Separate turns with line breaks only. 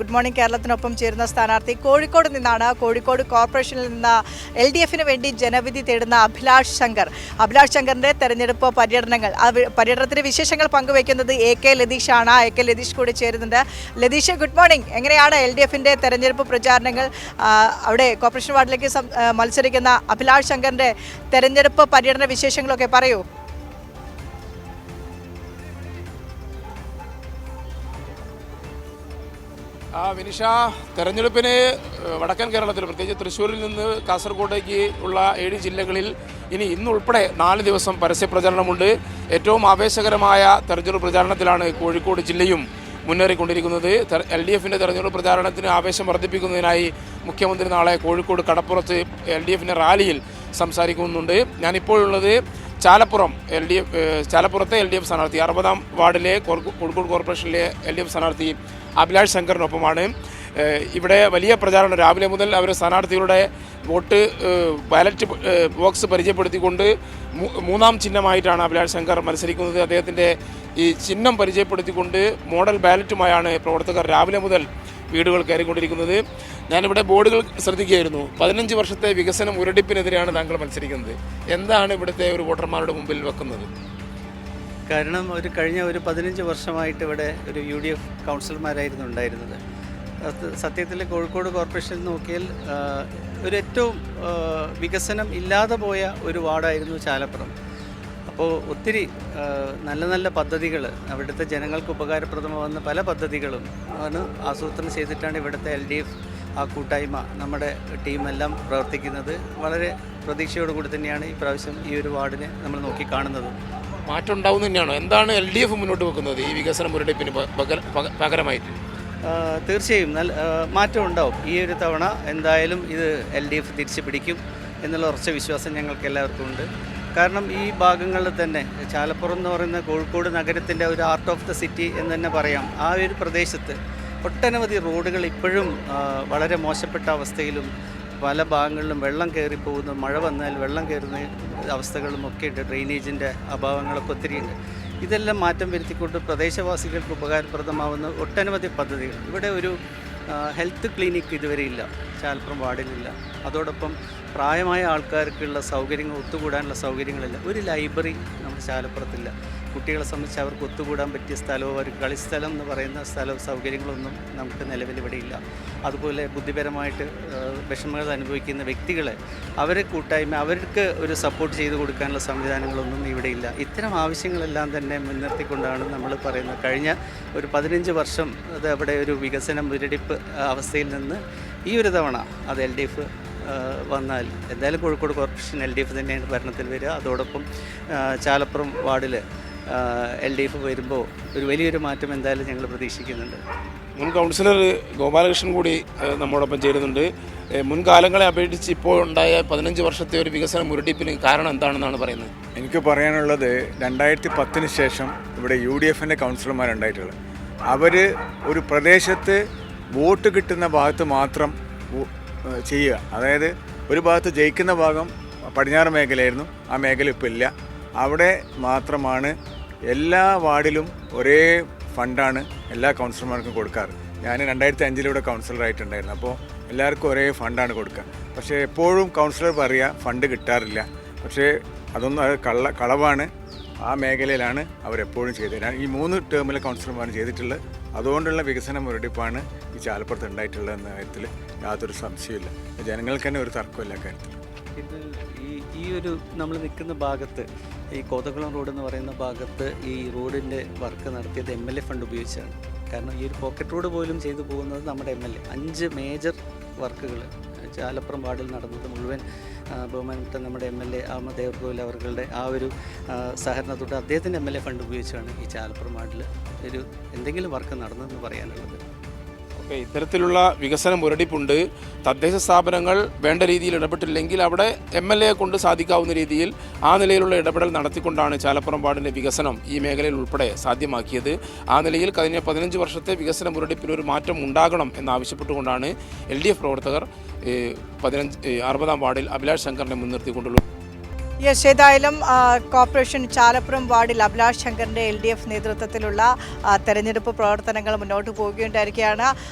Good morning കേരളത്തിനൊപ്പം ചേരുന്ന സ്ഥാനാർത്ഥി. കോഴിക്കോട് നിന്നാണ് കോഴിക്കോട് കോർപ്പറേഷനിൽ നിന്ന് എൽ ഡി എഫിന് വേണ്ടി ജനവിധി തേടുന്ന അഭിലാഷ് ശങ്കർ. അഭിലാഷ് ശങ്കറിന്റെ തെരഞ്ഞെടുപ്പ് പര്യടനങ്ങൾ പര്യടനത്തിന്റെ വിശേഷങ്ങൾ പങ്കുവയ്ക്കുന്നത് എ കെ ലതീഷാണ്. എ കെ ലതീഷ് കൂടി ചേരുന്നുണ്ട്. Latheesh good morning. എങ്ങനെയാണ് എൽ ഡി എഫിന്റെ തെരഞ്ഞെടുപ്പ് പ്രചാരണങ്ങൾ? അവിടെ കോർപ്പറേഷൻ വാർഡിലേക്ക് മത്സരിക്കുന്ന അഭിലാഷ് ശങ്കറിന്റെ തെരഞ്ഞെടുപ്പ് പര്യടന വിശേഷങ്ങളൊക്കെ പറയൂ.
ആ വിനിഷ തെരഞ്ഞെടുപ്പിന് വടക്കൻ കേരളത്തിൽ പ്രത്യേകിച്ച് തൃശ്ശൂരിൽ നിന്ന് കാസർഗോഡേക്ക് ഉള്ള ഏഴ് ജില്ലകളിൽ ഇനി ഇന്നുൾപ്പെടെ നാല് ദിവസം പരസ്യ പ്രചരണമുണ്ട്. ഏറ്റവും ആവേശകരമായ തെരഞ്ഞെടുപ്പ് പ്രചാരണത്തിലാണ് കോഴിക്കോട് ജില്ലയും മുന്നേറിക്കൊണ്ടിരിക്കുന്നത്. എൽ ഡി എഫിന്റെ തെരഞ്ഞെടുപ്പ് പ്രചാരണത്തിന് ആവേശം വർദ്ധിപ്പിക്കുന്നതിനായി മുഖ്യമന്ത്രി നാളെ കോഴിക്കോട് കടപ്പുറത്ത് എൽ ഡി എഫിന്റെ റാലിയിൽ സംസാരിക്കുന്നുണ്ട്. ഞാനിപ്പോഴുള്ളത് ചാലപ്പുറം എൽ ഡി എഫ് ചാലപ്പുറത്തെ എൽ ഡി എഫ് സ്ഥാനാർത്ഥി അറുപതാം വാർഡിലെ കോഴിക്കോട് കോർപ്പറേഷനിലെ എൽ ഡി എഫ് സ്ഥാനാർത്ഥി അഭിലാഷ് ശങ്കറിനൊപ്പമാണ്. ഇവിടെ വലിയ പ്രചാരണം. രാവിലെ മുതൽ അവർ സ്ഥാനാർത്ഥികളുടെ വോട്ട് ബാലറ്റ് ബോക്സ് പരിചയപ്പെടുത്തിക്കൊണ്ട് മൂന്നാം ചിഹ്നമായിട്ടാണ് അഭിലാഷ് ശങ്കർ മത്സരിക്കുന്നത്. അദ്ദേഹത്തിന്റെ ഈ ചിഹ്നം പരിചയപ്പെടുത്തിക്കൊണ്ട് മോഡൽ ബാലറ്റുമായാണ് പ്രവർത്തകർ രാവിലെ മുതൽ വീടുകൾ കയറിക്കൊണ്ടിരിക്കുന്നത്. ഞാനിവിടെ ബോർഡുകൾ ശ്രദ്ധിക്കുകയായിരുന്നു. പതിനഞ്ച് വർഷത്തെ വികസനം ഉരടിപ്പിനെതിരെയാണ് താങ്കൾ മത്സരിക്കുന്നത്. എന്താണ് ഇവിടുത്തെ ഒരു വോട്ടർമാരുടെ മുമ്പിൽ വെക്കുന്നത്?
കാരണം ഒരു കഴിഞ്ഞ ഒരു പതിനഞ്ച് വർഷമായിട്ട് ഇവിടെ ഒരു യു ഡി എഫ് കൗൺസിലർമാരായിരുന്നു ഉണ്ടായിരുന്നത്. സത്യത്തിൽ കോഴിക്കോട് കോർപ്പറേഷൻ നോക്കിയാൽ ഒരു ഏറ്റവും വികസനം ഇല്ലാതെ പോയ ഒരു വാർഡായിരുന്നു ചാലപ്പുറം. അപ്പോൾ ഒത്തിരി നല്ല നല്ല പദ്ധതികൾ അവിടുത്തെ ജനങ്ങൾക്ക് ഉപകാരപ്രദമാകുന്ന പല പദ്ധതികളും ആണ് ആസൂത്രണം ചെയ്തിട്ടാണ് ഇവിടുത്തെ എൽ ഡി എഫ് ആ കൂട്ടായ്മ നമ്മുടെ ടീമെല്ലാം പ്രവർത്തിക്കുന്നത്. വളരെ പ്രതീക്ഷയോടുകൂടി തന്നെയാണ് ഈ പ്രാവശ്യം ഈ ഒരു വാർഡിനെ നമ്മൾ നോക്കി കാണുന്നത്.
മാറ്റം ഉണ്ടാവുന്ന തന്നെയാണോ? എന്താണ് എൽ ഡി എഫ് മുന്നോട്ട് വെക്കുന്നത് ഈ വികസന മുരടിപ്പിന് പകരമായിട്ട്?
തീർച്ചയായും. നല്ല മാറ്റം ഉണ്ടാവും. ഈ ഒരു തവണ എന്തായാലും ഇത് എൽ ഡി എഫ് തിരിച്ചു പിടിക്കും എന്നുള്ള ഉറച്ച വിശ്വാസം ഞങ്ങൾക്ക് എല്ലാവർക്കും ഉണ്ട്. കാരണം ഈ ഭാഗങ്ങളിൽ തന്നെ ചാലപ്പുറം എന്ന് പറയുന്ന കോഴിക്കോട് നഗരത്തിന്റെ ഒരു ആർട്ട് ഓഫ് ദ സിറ്റി എന്ന് തന്നെ പറയാം. ആ ഒരു പ്രദേശത്ത് ഒട്ടനവധി റോഡുകൾ ഇപ്പോഴും വളരെ മോശപ്പെട്ട അവസ്ഥയിലും പല ഭാഗങ്ങളിലും വെള്ളം കയറി പോകുന്നു മഴ വന്നാൽ വെള്ളം കയറുന്ന അവസ്ഥകളും ഒക്കെ ഉണ്ട് ഡ്രെയിനേജിന്റെ അഭാവങ്ങളൊക്കെ ഒത്തിരി ഉണ്ട്. ഇതെല്ലാം മാറ്റം വരുത്തിക്കൊണ്ട് പ്രദേശവാസികൾക്ക് ഉപകാരപ്രദമാവുന്ന ഒട്ടനവധി പദ്ധതികൾ. ഇവിടെ ഒരു ഹെൽത്ത് ക്ലിനിക്ക് ഇതുവരെ ഇല്ല ചാലപ്പുറം വാർഡിലില്ല. അതോടൊപ്പം പ്രായമായ ആൾക്കാർക്കുള്ള സൗകര്യങ്ങൾ ഒത്തുകൂടാനുള്ള സൗകര്യങ്ങളില്ല. ഒരു ലൈബ്രറി നമ്മുടെ ചാലപ്പുറത്തില്ല. കുട്ടികളെ സംബന്ധിച്ച് അവർക്ക് ഒത്തുകൂടാൻ പറ്റിയ സ്ഥലമോ ഒരു കളിസ്ഥലം എന്ന് പറയുന്ന സ്ഥലവും സൗകര്യങ്ങളൊന്നും നമുക്ക് നിലവിൽ ഇവിടെയില്ല അതുപോലെ ബുദ്ധിപരമായിട്ട് വിഷമങ്ങൾ അനുഭവിക്കുന്ന വ്യക്തികളെ അവരെ കൂട്ടായ്മ അവർക്ക് ഒരു സപ്പോർട്ട് ചെയ്ത് കൊടുക്കാനുള്ള സംവിധാനങ്ങളൊന്നും ഇവിടെയില്ല ഇത്തരം ആവശ്യങ്ങളെല്ലാം തന്നെ മുൻനിർത്തിക്കൊണ്ടാണ് നമ്മൾ പറയുന്നത്. കഴിഞ്ഞ ഒരു പതിനഞ്ച് വർഷം അത് അവിടെ ഒരു വികസന മുരടിപ്പ് അവസ്ഥയിൽ നിന്ന് ഈ ഒരു തവണ അത് എൽ ഡി എഫ് വന്നാൽ എന്തായാലും Kozhikode corporation L D F തന്നെയാണ് ഭരണത്തിൽ വരിക. അതോടൊപ്പം ചാലപ്പുറം വാർഡിൽ എൽ ഡി എഫ് വരുമ്പോൾ ഒരു വലിയൊരു മാറ്റം എന്തായാലും ഞങ്ങൾ പ്രതീക്ഷിക്കുന്നുണ്ട്.
മുൻ കൗൺസിലർ ഗോപാലകൃഷ്ണൻ കൂടി നമ്മോടൊപ്പം ചേരുന്നുണ്ട്. മുൻകാലങ്ങളെ അപേക്ഷിച്ച് ഇപ്പോൾ ഉണ്ടായ പതിനഞ്ച് വർഷത്തെ ഒരു വികസന മുരടിപ്പിന് കാരണം എന്താണെന്നാണ് പറയുന്നത്?
എനിക്ക് പറയാനുള്ളത് രണ്ടായിരത്തി പത്തിന് ശേഷം ഇവിടെ യു ഡി എഫിന്റെ കൗൺസിലർമാരുണ്ടായിട്ടുള്ളത്. അവർ ഒരു പ്രദേശത്ത് വോട്ട് കിട്ടുന്ന ഭാഗത്ത് മാത്രം ചെയ്യുക. അതായത് ഒരു ഭാഗത്ത് ജയിക്കുന്ന ഭാഗം പടിഞ്ഞാറ് മേഖലയായിരുന്നു ആ മേഖല ഇപ്പോൾ ഇല്ല. അവിടെ മാത്രമാണ് എല്ലാ വാർഡിലും ഒരേ ഫണ്ടാണ് എല്ലാ കൗൺസിലർമാർക്കും കൊടുക്കാറ്. ഞാൻ രണ്ടായിരത്തി അഞ്ചിലൂടെ കൗൺസിലറായിട്ടുണ്ടായിരുന്നു. അപ്പോൾ എല്ലാവർക്കും ഒരേ ഫണ്ടാണ് കൊടുക്കുക. പക്ഷേ എപ്പോഴും കൗൺസിലർ പറയുക ഫണ്ട് കിട്ടാറില്ല. പക്ഷേ അതൊന്നും അത് കള്ള കളവാണ്. ആ മേഖലയിലാണ് അവരെപ്പോഴും ചെയ്തത്. ഈ മൂന്ന് ടേമിലെ കൗൺസിലർമാർ ചെയ്തിട്ടുള്ളത്. അതുകൊണ്ടുള്ള വികസന മുരടിപ്പാണ് ഈ ചാലപ്പുറത്ത് ഉണ്ടായിട്ടുള്ളത് എന്ന കാര്യത്തിൽ യാതൊരു സംശയമില്ല ജനങ്ങൾക്ക് തന്നെ ഒരു തർക്കമില്ല കാര്യത്തിൽ.
ഇത് ഈ ഈ ഒരു നമ്മൾ നിൽക്കുന്ന ഭാഗത്ത് ഈ കോതകുളം റോഡ് എന്ന് പറയുന്ന ഭാഗത്ത് ഈ റോഡിന്റെ വർക്ക് നടത്തിയത് എം എൽ എ ഫണ്ട് ഉപയോഗിച്ചാണ്. കാരണം ഈ ഒരു പോക്കറ്റ് റോഡ് പോലും ചെയ്തു പോകുന്നത് നമ്മുടെ എം എൽ എ അഞ്ച് മേജർ വർക്കുകൾ ചാലപ്പുറം വാർഡിൽ നടന്നത് മുഴുവൻ ബഹുമാനപ്പെട്ട നമ്മുടെ എം എൽ എ ആമ ദേവർകോവിൽ അവരുടെ ആ ഒരു സഹകരണത്തോടെ അദ്ദേഹത്തിന്റെ എം എൽ എ ഫണ്ട് ഉപയോഗിച്ചാണ് ഈ ചാലപ്പുറം വാർഡിൽ ഒരു എന്തെങ്കിലും വർക്ക് നടന്നതെന്ന് പറയാനുള്ളത്.
ഇത്തരത്തിലുള്ള വികസനം മുരടിപ്പുണ്ട് തദ്ദേശ സ്ഥാപനങ്ങൾ വേണ്ട രീതിയിൽ ഇടപെട്ടില്ലെങ്കിൽ അവിടെ എം എൽ എയെ കൊണ്ട് സാധിക്കാവുന്ന രീതിയിൽ ആ നിലയിലുള്ള ഇടപെടൽ നടത്തിക്കൊണ്ടാണ് ചാലപ്പുറം വാർഡിന്റെ വികസനം ഈ മേഖലയിൽ ഉൾപ്പെടെ സാധ്യമാക്കിയത്. ആ നിലയിൽ കഴിഞ്ഞ പതിനഞ്ച് വർഷത്തെ വികസന മുരടിപ്പിൽ ഒരു മാറ്റം ഉണ്ടാകണം എന്നാവശ്യപ്പെട്ടുകൊണ്ടാണ് എൽ ഡി എഫ് പ്രവർത്തകർ പതിനഞ്ച് അറുപതാം വാർഡിൽ അഭിലാഷ് ശങ്കറിനെ മുൻനിർത്തിക്കൊണ്ടുള്ള
യെസ് ഏതായാലും കോർപ്പറേഷൻ ചാലപ്പുറം വാർഡിൽ അഭിലാഷ് ശങ്കറിന്റെ എൽ ഡി എഫ് നേതൃത്വത്തിലുള്ള തെരഞ്ഞെടുപ്പ് പ്രവർത്തനങ്ങൾ മുന്നോട്ട് പോവുകയുണ്ടായിരിക്കുകയാണ്.